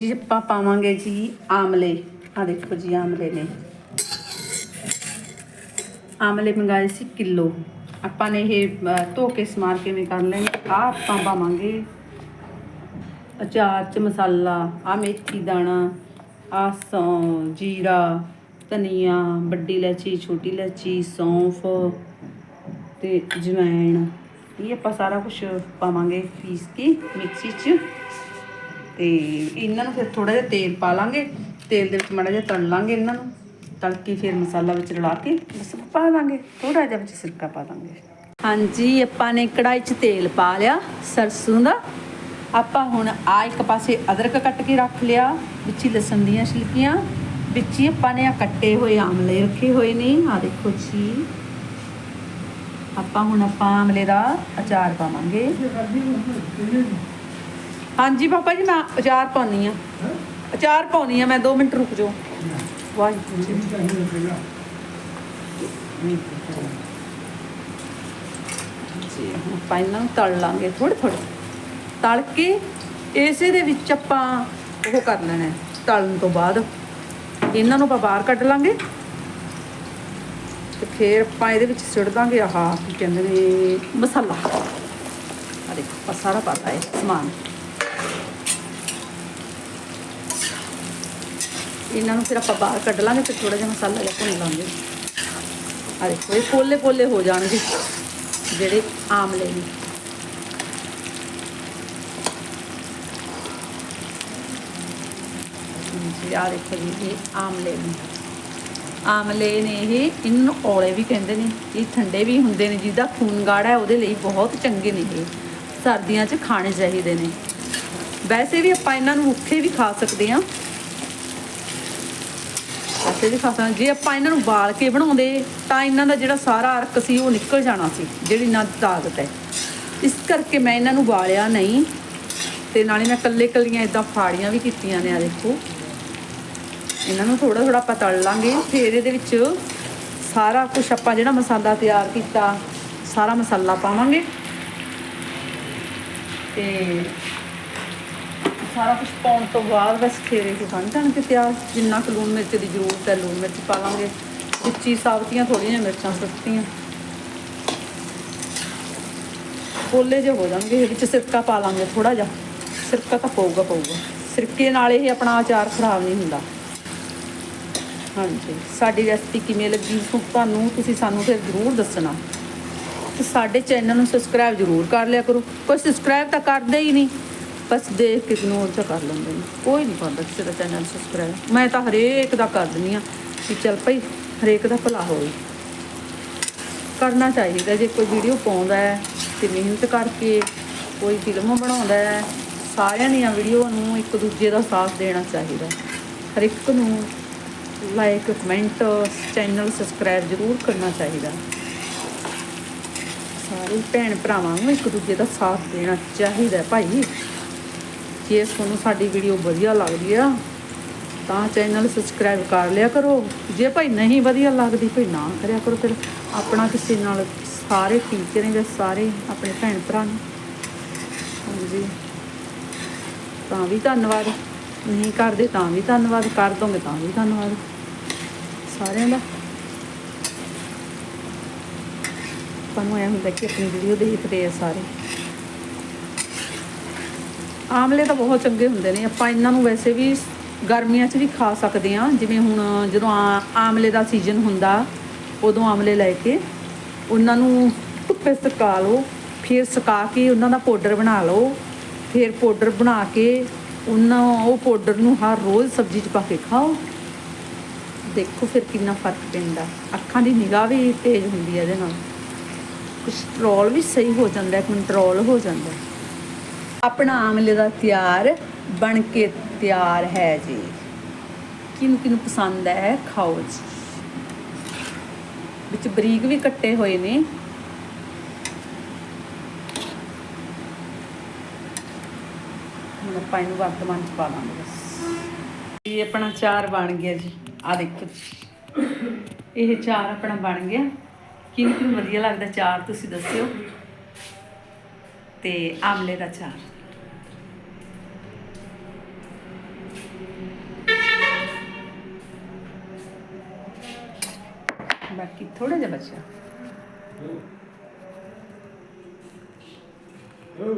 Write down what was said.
ਜੀ, ਆਪਾਂ ਪਾਵਾਂਗੇ ਜੀ ਆਮਲੇ। ਆ ਦੇਖੋ ਜੀ, ਆਮਲੇ ਨੇ। ਆਮਲੇ ਮੰਗਾਏ ਸੀ ਕਿਲੋ। ਆਪਾਂ ਨੇ ਇਹ ਧੋ ਕੇ ਸਮਾਰ ਕਿਵੇਂ ਕਰ ਲੈਣੇ। ਆ ਆਪਾਂ ਪਾਵਾਂਗੇ ਅਚਾਰ ਚ ਮਸਾਲਾ ਆ ਮੇਥੀ ਦਾਣਾ ਆ ਸੌਂ, ਜੀਰਾ, ਧਨੀਆ, ਵੱਡੀ ਇਲਾਚੀ ਛੋਟੀ ਇਲਾਚੀ ਸੌਂਫ ਤੇ ਜਵੈਣ ਇਹ ਆਪਾਂ ਸਾਰਾ ਕੁਝ ਪਾਵਾਂਗੇ ਪੀਸ ਕੇ ਮਿਕਸੀ 'ਚ। ਤੇ ਇਹਨਾਂ ਨੂੰ ਫਿਰ ਥੋੜਾ ਜਿਹਾ ਤੇਲ ਪਾ ਲਾਂਗੇ, ਤੇਲ ਦੇ ਵਿੱਚ ਮਾੜਾ ਜਿਹਾ ਤਲ ਲਾਂਗੇ ਇਹਨਾਂ ਨੂੰ, ਤਲ ਕੇ ਫਿਰ ਮਸਾਲਾ ਵਿੱਚ ਰਲਾ ਕੇ ਬਸ ਪਾ ਲਾਂਗੇ ਥੋੜਾ ਜਿਹਾ ਵਿੱਚ ਸਿਰਕਾ ਪਾ ਲਾਂਗੇ। ਹਾਂਜੀ, ਆਪਾਂ ਨੇ ਕੜਾਈ 'ਚ ਤੇਲ ਪਾ ਲਿਆ ਸਰਸੋਂ ਦਾ। ਆਪਾਂ ਹੁਣ ਆ ਇੱਕ ਪਾਸੇ ਅਦਰਕ ਕੱਟ ਕੇ ਰੱਖ ਲਿਆ, ਵਿੱਚ ਹੀ ਲਸਣ ਦੀਆਂ ਛਿਲਕੀਆਂ, ਵਿੱਚ ਹੀ ਆਪਾਂ ਨੇ ਆ ਕੱਟੇ ਹੋਏ ਆਮਲੇ ਰੱਖੇ ਹੋਏ ਨੇ ਆ ਦੇਖੋ ਜੀ। ਆਪਾਂ ਹੁਣ ਆਪਾਂ ਆਮਲੇ ਦਾ ਅਚਾਰ ਪਾਵਾਂਗੇ। ਹਾਂਜੀ ਪਾਪਾ ਜੀ ਮੈਂ ਅਚਾਰ ਪਾਉਣੀ ਆ ਅਚਾਰ ਪਾਉਣੀ ਆ ਮੈਂ 2 ਮਿੰਟ ਰੁਕ ਜਾਓ। ਵਾਹਿਗੁਰੂ ਜੀ। ਆਪਾਂ ਇਹਨਾਂ ਨੂੰ ਤਲ ਲਾਂਗੇ ਥੋੜੇ ਥੋੜੇ ਤਲ ਕੇ ਇਸੇ ਦੇ ਵਿੱਚ ਆਪਾਂ ਉਹ ਕਰ ਲੈਣਾ ਹੈ, ਤਲਣ ਤੋਂ ਬਾਅਦ। ਇਹਨਾਂ ਨੂੰ ਆਪਾਂ ਬਾਹਰ ਕੱਢ ਲਾਂਗੇ। ਤੇ ਫਿਰ ਆਪਾਂ ਇਹਦੇ ਵਿੱਚ ਸਿੱਟ ਦਾਂਗੇ ਆਹ ਕੀ ਕਹਿੰਦੇ ਨੇ ਮਸਾਲਾ। ਆ ਦੇਖੋ ਆਪਾਂ ਸਾਰਾ ਪਾਤਾ ਹੈ ਸਮਾਨ। ਇਹਨਾਂ ਨੂੰ ਫਿਰ ਆਪਾਂ ਬਾਹਰ ਕੱਢ ਲਾਂਗੇ, ਫਿਰ ਥੋੜਾ ਜਿਹਾ ਮਸਾਲਾ ਜਿਹਾ ਭੁੰਨ ਲਾਂਗੇ। ਆ ਦੇਖੋ, ਇਹ ਪੋਲੇ ਪੋਲੇ ਹੋ ਜਾਣਗੇ, ਜਿਹੜੇ ਆਮਲੇ ਨੇ ਜੀ ਆ ਦੇਖੋ ਜੀ, ਇਹ ਆਮਲੇ ਨੇ ਆਮਲੇ ਨੇ ਇਹ, ਇਹਨਾਂ ਨੂੰ ਔਲੇ ਵੀ ਕਹਿੰਦੇ ਨੇ, ਇਹ ਠੰਡੇ ਵੀ ਹੁੰਦੇ ਨੇ, ਜਿਹਦਾ ਖੂਨ ਗਾੜਾ ਹੈ, ਉਹਦੇ ਲਈ ਬਹੁਤ ਚੰਗੇ ਨੇ ਇਹ। ਸਰਦੀਆਂ 'ਚ ਖਾਣੇ ਚਾਹੀਦੇ ਨੇ। ਵੈਸੇ ਵੀ ਆਪਾਂ ਇਹਨਾਂ ਨੂੰ ਰੁੱਖੇ ਵੀ ਖਾ ਸਕਦੇ ਹਾਂ। ਵੈਸੇ ਵੀ ਖਾ ਸਕਦੇ ਜੇ ਆਪਾਂ ਇਹਨਾਂ ਨੂੰ ਬਾਲ ਕੇ ਬਣਾਉਂਦੇ ਤਾਂ ਇਹਨਾਂ ਦਾ ਜਿਹੜਾ ਸਾਰਾ ਅਰਕ ਸੀ ਉਹ ਨਿਕਲ ਜਾਣਾ ਸੀ, ਜਿਹੜੀ ਨਾ ਦੀ ਤਾਕਤ ਹੈ। ਇਸ ਕਰਕੇ ਮੈਂ ਇਹਨਾਂ ਨੂੰ ਬਾਲਿਆ ਨਹੀਂ ਤੇ ਨਾਲੇ ਮੈਂ ਕੱਲੇ ਕੱਲੀਆਂ ਇਦਾਂ ਫਾੜੀਆਂ ਵੀ ਕੀਤੀਆਂ ਨੇ ਆ ਦੇਖੋ। ਇਹਨਾਂ ਨੂੰ ਥੋੜਾ ਥੋੜਾ ਆਪਾਂ ਤਲ ਲਾਂਗੇ। ਫਿਰ ਇਹਦੇ ਵਿੱਚ ਸਾਰਾ ਕੁਝ ਆਪਾਂ ਜਿਹੜਾ ਮਸਾਲਾ ਤਿਆਰ ਕੀਤਾ, ਸਾਰਾ ਮਸਾਲਾ ਪਾਵਾਂਗੇ। ਤੇ ਸਾਰਾ ਕੁਝ ਪਾਉਣ ਤੋਂ ਬਾਅਦ ਬਸ ਖੇਰੇ ਕੇ ਬਣ ਜਾਣਗੇ ਤਿਆਰ ਜਿੰਨਾ ਕੁ ਲੂਣ ਮਿਰਚ ਦੀ ਜ਼ਰੂਰਤ ਹੈ, ਲੂਣ ਮਿਰਚ ਪਾ ਲਾਂਗੇ। ਉੱਚੀ ਸਾਬਤੀਆਂ ਥੋੜੀਆਂ ਜਿਹੀਆਂ ਮਿਰਚਾਂ ਸੁੱਟਤੀਆਂ। ਪੋਲੇ ਜਿਹੇ ਹੋ ਜਾਣਗੇ ਇਹ ਵਿੱਚ ਸਿਰਕਾ ਪਾ ਲਾਂਗੇ ਥੋੜਾ ਜਿਹਾ। ਸਿਰਕਾ ਤਾਂ ਪਊਗਾ ਪਊਗਾ। ਸਿਰਕੇ ਨਾਲ ਇਹ ਆਪਣਾ ਆਚਾਰ ਖਰਾਬ ਨਹੀਂ ਹੁੰਦਾ। ਹਾਂਜੀ। ਸਾਡੀ ਰੈਸਪੀ ਕਿਵੇਂ ਲੱਗੀ ਤੁਹਾਨੂੰ ਤੁਸੀਂ ਸਾਨੂੰ ਫਿਰ ਜ਼ਰੂਰ ਦੱਸਣਾ। ਤੇ ਸਾਡੇ ਚੈਨਲ ਨੂੰ ਸਬਸਕ੍ਰਾਈਬ ਜ਼ਰੂਰ ਕਰ ਲਿਆ ਕਰੋ। ਕੋਈ ਸਬਸਕ੍ਰਾਈਬ ਤਾਂ ਕਰਦੇ ਹੀ ਨਹੀਂ। ਬਸ ਦੇਖ ਕੇ ਇਗਨੋਰ ਤਾਂ ਕਰ ਲੈਂਦੇ ਨੇ। ਕੋਈ ਨਹੀਂ ਕਰਦਾ ਕਿਸੇ ਦਾ ਚੈਨਲ ਸਬਸਕ੍ਰਾਈਬ ਮੈਂ ਤਾਂ ਹਰੇਕ ਦਾ ਕਰ ਦਿੰਦੀ ਆ ਕਿ ਚੱਲ ਭਈ, ਹਰੇਕ ਦਾ ਭਲਾ ਹੋਵੇ। ਕਰਨਾ ਚਾਹੀਦਾ ਜੇ ਕੋਈ ਵੀਡੀਓ ਪਾਉਂਦਾ ਹੈ ਤੇ ਮਿਹਨਤ ਕਰਕੇ ਕੋਈ ਫਿਲਮ ਬਣਾਉਂਦਾ ਹੈ, ਸਾਰਿਆਂ ਦੀਆਂ ਵੀਡੀਓ ਨੂੰ ਇੱਕ ਦੂਜੇ ਦਾ ਸਾਥ ਦੇਣਾ ਚਾਹੀਦਾ ਹਰ ਇੱਕ ਨੂੰ ਲਾਈਕ ਕਮੈਂਟ ਚੈਨਲ ਸਬਸਕ੍ਰਾਈਬ ਜ਼ਰੂਰ ਕਰਨਾ ਚਾਹੀਦਾ ਸਾਰੇ ਭੈਣ ਭਰਾਵਾਂ ਨੂੰ ਇੱਕ ਦੂਜੇ ਦਾ ਸਾਥ ਦੇਣਾ ਚਾਹੀਦਾ ਭਾਈ। ਜੇ ਤੁਹਾਨੂੰ ਸਾਡੀ ਵੀਡੀਓ ਵਧੀਆ ਲੱਗਦੀ ਆ, ਤਾਂ ਚੈਨਲ ਸਬਸਕ੍ਰਾਈਬ ਕਰ ਲਿਆ ਕਰੋ। ਜੇ ਭਾਈ ਨਹੀਂ ਵਧੀਆ ਲੱਗਦੀ, ਭਾਈ ਨਾ ਕਰਿਆ ਕਰੋ। ਫਿਰ ਆਪਣਾ ਕਿਸੇ ਨਾਲ ਸਾਰੇ ਟੀਚਰ ਨੇ ਗੇ ਸਾਰੇ ਆਪਣੇ ਭੈਣ ਭਰਾ ਨੇ। ਹਾਂਜੀ। ਤਾਂ ਵੀ ਧੰਨਵਾਦ। ਨਹੀਂ ਕਰਦੇ ਤਾਂ ਵੀ ਧੰਨਵਾਦ, ਕਰ ਦੋਗੇ ਤਾਂ ਵੀ ਧੰਨਵਾਦ। ਸਾਰਿਆਂ ਦਾ। ਤੁਹਾਨੂੰ ਐਂ ਹੁੰਦਾ ਕਿ ਆਪਣੀ ਵੀਡੀਓ ਦੇਖਦੇ ਆ ਸਾਰੇ। ਆਮਲੇ ਤਾਂ ਬਹੁਤ ਚੰਗੇ ਹੁੰਦੇ ਨੇ। ਆਪਾਂ ਇਹਨਾਂ ਨੂੰ ਵੈਸੇ ਵੀ ਗਰਮੀਆਂ 'ਚ ਵੀ ਖਾ ਸਕਦੇ ਆ ਜਿਵੇਂ ਹੁਣ ਜਦੋਂ ਆ- ਆਮਲੇ ਦਾ ਸੀਜ਼ਨ ਹੁੰਦਾ, ਉਦੋਂ ਆਮਲੇ ਲੈ ਕੇ ਉਹਨਾਂ ਨੂੰ ਧੁੱਪੇ ਸੁਕਾ ਲਓ, ਫਿਰ ਸੁਕਾ ਕੇ ਉਹਨਾਂ ਦਾ ਪਾਊਡਰ ਬਣਾ ਲਓ, ਫਿਰ ਪਾਊਡਰ ਬਣਾ ਕੇ ਉਹਨਾਂ ਉਹ ਪਾਊਡਰ ਨੂੰ ਹਰ ਰੋਜ਼ ਸਬਜ਼ੀ 'ਚ ਪਾ ਕੇ ਖਾਓ। ਦੇਖੋ ਫਿਰ ਕਿੰਨਾ ਫ਼ਰਕ ਪੈਂਦਾ। ਅੱਖਾਂ ਦੀ ਨਿਗਾਹ ਵੀ ਤੇਜ਼ ਹੁੰਦੀ ਹੈ ਇਹਦੇ ਨਾਲ। ਕੋਲੇਸਟ੍ਰੋਲ ਵੀ ਸਹੀ ਹੋ ਜਾਂਦਾ ਕੰਟਰੋਲ ਹੋ ਜਾਂਦਾ। ਆਪਣਾ ਆਮਲੇ ਦਾ ਤਿਆਰ ਬਣ ਕੇ ਤਿਆਰ ਹੈ ਜੀ। ਕਿਹਨੂੰ ਕਿਹਨੂੰ ਪਸੰਦ ਹੈ? ਖਾਓ ਜੀ। ਵਿੱਚ ਬਰੀਕ ਵੀ ਕੱਟੇ ਹੋਏ ਨੇ। ਹੁਣ ਆਪਾਂ ਇਹਨੂੰ ਵਰਤਮਾਨ ਚ ਪਾ ਲਾਂਗੇ ਬਸ। ਇਹ ਆਪਣਾ ਚਾਰ ਬਣ ਗਿਆ ਜੀ। ਆ ਦੇਖੋ ਇਹ ਚਾਰ ਆਪਣਾ ਬਣ ਗਿਆ। ਕਿਹਨੂੰ ਵਧੀਆ ਲੱਗਦਾ ਚਾਰ ਤੁਸੀਂ ਦੱਸਿਓ। ਤੇ ਆਮਲੇ ਦਾ ਚਾਰ ਬਾਕੀ ਥੋੜਾ ਜਿਹਾ ਬਚਿਆ ਓ